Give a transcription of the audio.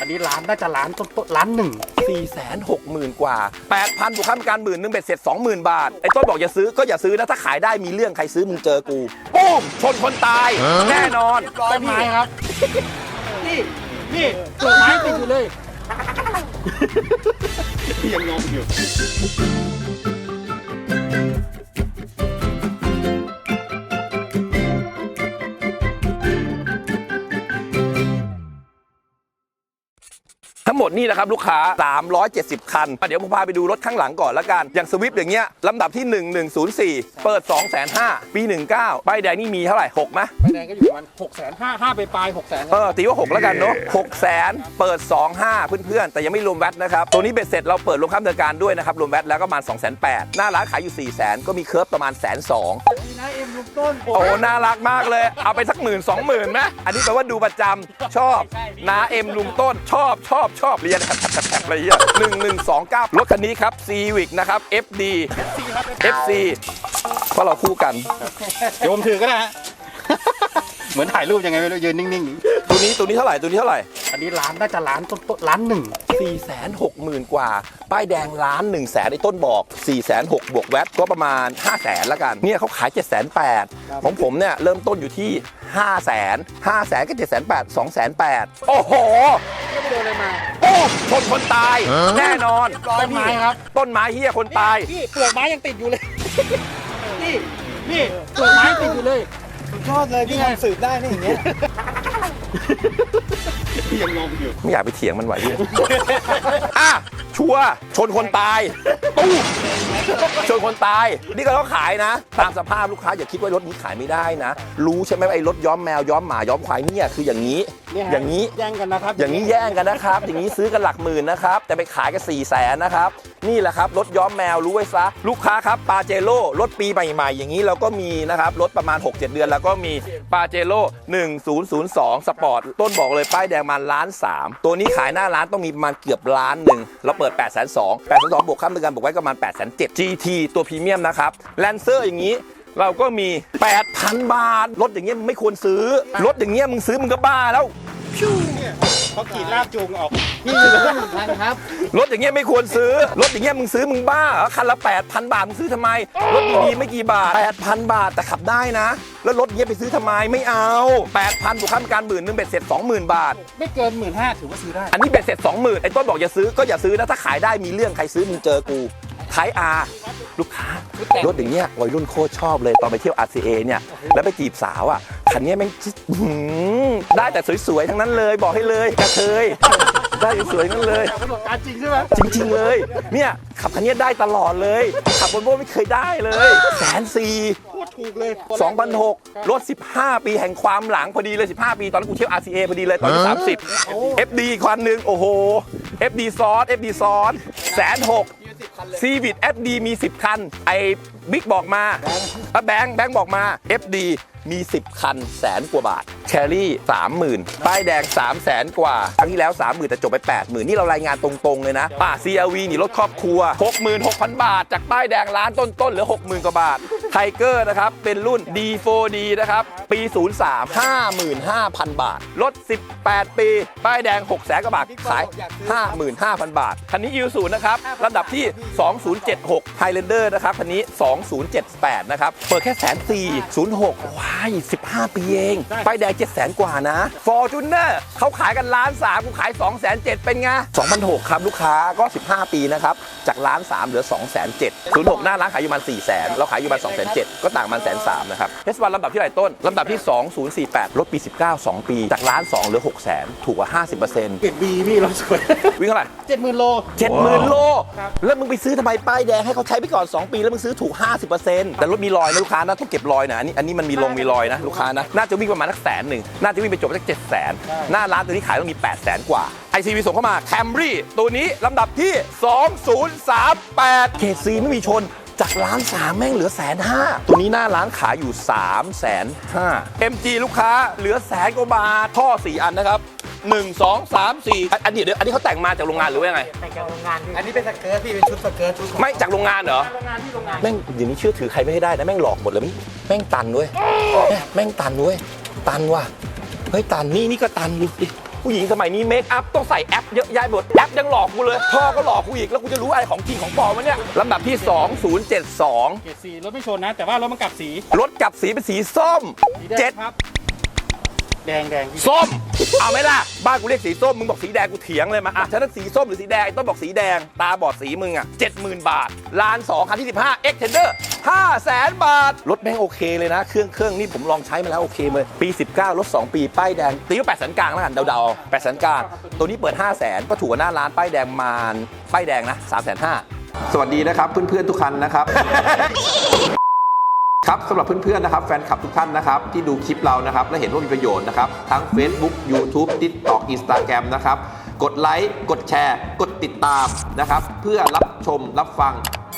อันนี้ล้านน่าจะล้านต้นๆล้านหนึ่ง4 6 0 0 0 0กว่า8,000บวกค่าประกันหมื่นหนึงเบ็ดเสร็จ20,000บาท ไอ้ต้นบอกอย่าซื้อก็อย่าซื้อนะถ้าขายได้มีเรื่องใครซื้อมึงเจอกูปุ้มชนคนตาย แน่นอนต้นไม้ครับ นี่นี่เปลือกไม้ติดอยู่เลยยังงงอยู่ ทั้งหมดนี่นะครับลูกค้า 370 คัน เดี๋ยวผมพาไปดูรถข้างหลังก่อนละกัน อย่างสวิฟอย่างเงี้ยลำดับที่ 1104 เปิด 2 5 0 0 0ปี 19ป้ายแดงนี่มีเท่าไหร่6ไหมใบแดงก็อยู่ประมาณหกแสนห้าห้าไปปลายหกแสนเออตีว่า 6 แล้วกันเนาะ6แสนเปิด 25 เพื่อนๆ แต่ยังไม่รวมแวตนะครับ ตัวนี้เบ็ดเสร็จเราเปิดรวมค่าดำเนินการด้วยนะครับรวมแวตแล้วก็ประมาณ2 8 0 0 0หน้าร้านขายอยู่ 4 0 0 0 0 0ก็มีเคิร์ฟประมาณแสนสองดี นะเอ็มลุงต้น โอ้น่ารักมากเลย เอาไปสักหมื่นสองหมื่นไหมอันนี้แปลว่าดูประจำชอบน้าเอ็มลุงต้นชอบชอบชอบเรียนแท็บแท็บแท็บอะไรเงี้ยหนึ่งหนึ่งสองเก้ารถคันนี้ครับ Civic นะครับ FD FC เพราะเราคู่กัน เดี๋ยวผมถือก็ได้ฮะ เหมือนถ่ายรูปยังไงไม่รู้ยืนนิ่ง ตัวนี้ตัวนี้เท่าไหร่ตัวนี้เท่าไหร่ๆอันนี้ล้านน่าจะล้านต้นๆล้านหนึ่ง4 6 0 0 0 0กว่า ป้ายแดงล้าน1 0 0 0 0แสนไอ้ต้นบอก4 6 0 0 0บวกแวตก็ประมาณ 5 0 0 0 0 0ละกัน เนี่ยเขาขาย7 8 0 0 0ของผมเนี่ยเริ่มต้นอยู่ที่ 5 0 0 0 0 0 5 0 0 0 0ก็7 8 0 0 0 2 8 0 0โอ้โหไม่โดนอะไรมาโอ้ชนคนตายแน่นอนต้นไม้ครับต้นไม้เฮียคนตายนี่เปลือกไม้ยังติดอยู่เลยนี่นี่เปลือกไม้ติดอยู่เลยยอดเลยพี่ทำสืบได้นะอย่างเงี้ย ยังงงอยู่ไม่อยากไปเถียงมันไหวเฮียอะชัวร์ชนคนตายตู้ชนคนตาย นี่ก็ต้องขายนะ ตามสภาพลูกค้าอย่าคิดว่ารถนี้ขายไม่ได้นะ รู้ใช่ไหมว่าไอ้รถย้อมแมวย้อมหมาย้อมควายเนี่ยคืออย่างนี้เนี่ยฮะอย่างนี้ แย่งกันนะครับ อย่างนี้แย่งกันนะครับ อย่างนี้ซื้อกันหลักหมื่นนะครับ แต่ไปขายกัน4ี่แสนนะครับ นี่แหละครับรถย้อมแมวรู้ไว้ซะ ลูกค้าครับปาเจโร่รถปีใหม่ๆ อย่างนี้เราก็มีนะครับรถประมาณ 6-7 เดือน แล้วก็มีปาเจโร่1002 สปอร์ต ต้นบอกเลยป้ายแดงมาล้าน 3 ตัวนี้ขายหน้าร้านต้องมีประมาณเกือบล้านหนึ่งเราเปิด 8 2 0 0 0 8 2 0 0บวกข้ามเดือนบวกไว้ก็ประมาณ 8 7 0 0 GT ตัวพรีเมียมนะครับแลนเซอร์อย่างนี้เราก็มี 8,000 บาท รถอย่างเงี้ยมึงไม่ควรซื้อ รถอย่างเงี้ยมึงซื้อมึงก็บ้าแล้ว เขากรีดลากจูงออก พี่เหลือหนึ่งพันครับ รถอย่างเงี้ยไม่ควรซื้อ รถอย่างเงี้ยมึงซื้อมึงบ้าเหรอคันละ 8,000 บาท มึงซื้อทำไม รถดีๆไม่กี่บาท 8,000 บาทแต่ขับได้นะ แล้วรถเงี้ยไปซื้อทำไมไม่เอา 8,000บวกค่าประกันหมื่นนึงเบ็ดเสร็จ20,000 บาท ไม่เกินหมื่นห้าถือว่าซื้อได้ อันนี้เบ็ดเสร็จ20,000ไอ้ต้นบอกอย่าซื้อก็อย่าซื้อนะถ้าขายได้มีเรื่องใครซื้อมึงเจอกูท้ายอาลูกค้ารถอย่างเงี้ยวัยรุ่นโคตรชอบเลยตอนไปเที่ยว RCA เนี่ยแล้วไปจีบสาวอะคันเนี้ยแม่งอื้อหือ ได้แต่สวยๆ ทั้งนั้นเลยบอกให้เลยกระเทยได้สวยๆทั้งนั้นเลย ประสบการณ์จริงใช่ไหมจริงๆเลย เนี่ยขับคันนี้ได้ตลอดเลย ขับบนโบไม่เคยได้เลยแสนสี่โคตรถูกเลยสองพันหกรถ 15 ปีแห่งความหลังพอดีเลย 15 ปี ตอนนั้นกูเที่ยว RCA พอดีเลย ตอนนี้30 FD อีกคันหนึ่งโอ้โห FD ซอส FD ซอสแสนหกซีวิต FD มี 10 คัน ไอ้บิ๊กบอกมาอะแบงค์แบงค์บอกมา FD มี 10 คันแสนกว่าบาทแครี่30,000 ป้ายแดง 3 0 0แสนกว่า ครั้งที่แล้ว 30,000 แต่จบไป 80,000 นี่เรารายงานตรงๆ เลยนะ ป่า CRV นี่รถครอบครัว 66,000 บาท จากป้ายแดงล้านต้นๆเหลือ 60,000 กว่าบาทไทเกอร์นะครับ เป็นรุ่น D4D นะครับปี 03 55,000 บาท รถ 18 ปี ป้ายแดง6แสนกว่าบาท ขาย 55,000 บาท คันนี้ u 0นะครับลำดับที่ 2076 Highlander นะครับ คันนี้ 2078 นะครับ เปิดแค่แสนสี่ศูนย์หกว้าย 15 ปีเอง ป้ายแดง7แสนกว่านะ Fortuner เขาขายกันล้านสามกูขาย2แสนเจ็ดเป็นไง2,600ครับ ลูกค้าก็ 15 ปีนะครับ จากล้านสามเหลือ2แสนเจ็ดศูนย์หกหน้าร้านขายอยู่ประมาณ4แสนเราขายอยู่ประมาณ2แสนเจ็ดก็ต่างประมันแสนสามนะครับเทสวันลำดับที่ไหนต้นลำดับที่ 2048รถปี 19 2 ปี จากล้าน2เหลือ6แสนถูกกว่า 50%เกรดบีพี่เราสวย วิ่งเท่าไหร่เจ็ดหมื่นโล เจ็ดหมื่นโลครับแล้วมึงไปซื้อทำไมป้ายแดงให้เขาใช้ไปก่อน 2 ปีแล้วมึงซื้อถูก 50%แต่รถมีรอยนะลูกค้านะต้องเก็บรอยนะอันนี้อันนี้มันมีลงมีรอยนะลูกค้านะน่าจะวิ่งประมาณสักแสนหนึ่งน่าจะวิ่งไปจบสักเจ็ดแสนหน้าร้านตัวนี้ขายต้องมี8 0 0แสนกว่า ICV ส่งเข้ามา Camry ตัวนี้ลำดับที่ 2038เขตซีไม่มีชน จากล้านสามแม่งเหลือแสนห้าตัวนี้หน้าร้านขายอยู่3ามแสนห้า MG ลูกค้าเหลือแสนกว่าบาท ท่อ 4 อันนะครับ 1 2 3 4อันอันนี้เดี๋ยวอันนี้เขาแต่งมาจากโรงงานหรือว่ายังไงอันนี้เป็นสเกิร์ตพี่เป็นชุดสเกิร์ตชุดของไม่จากโรงงานเหรอ โรงงานที่โรงงานแม่งเดี๋ยวนี้เชื่อถือใครไม่ให้ได้นะ แม่งหลอกหมดเลยแม่งแม่งตันด้วยแม่งแม่งตันด้วย ตันว่ะเฮ้ยตันนี่นี่ก็ตันดูดิ ผู้หญิงสมัยนี้เมคอัพต้องใส่แอปเยอะแยะหมดแอปยังหลอกกูเลยพ่อก็หลอกกูอีกแล้วกูจะรู้อะไรของจริงของปลอมวะเนี่ยลำดับที่ 2072 เกรดสีรถไม่ชนนะ แต่ว่ารถมันกลับสีรถกลับสีเป็นสีส้มสีแดงเจ็ดครับ แดงแดงพี่ส้ม เอาไหมล่ะ บ้านกูเรียกสีส้ม มึงบอกสีแดงกูเถียงเลยมาอะฉะนั้นสีส้มหรือสีแดงไอ้ต้นบอกสีแดง ตาบอดสีมึงอะ70,000บาทล้าน2คันที่15 X Tender 5แสนบาท รถแม่งโอเคเลยนะ เครื่องเครื่องนี่ผมลองใช้มาแล้วโอเคเลย ปี 19 รถ 2 ปี ป้ายแดง ตีว่า8แสนกลางแล้วกันเดาๆ8แสนกลาง ตัวนี้เปิด 5 0 0แสนก็ถูกกว่าหน้าร้านป้ายแดงประมาณป้ายแดงนะ3แสน5สวัสดีนะครับเพื่อนๆทุกคันนะครับ ครับสำหรับเพื่อนๆนะครับแฟนคลับทุกท่านนะครับที่ดูคลิปเรานะครับและเห็นว่ามีประโยชน์นะครับทั้ง Facebook YouTube TikTok Instagram นะครับกดไลค์กดแชร์ กดติดตามนะครับเพื่อรับชมรับฟัง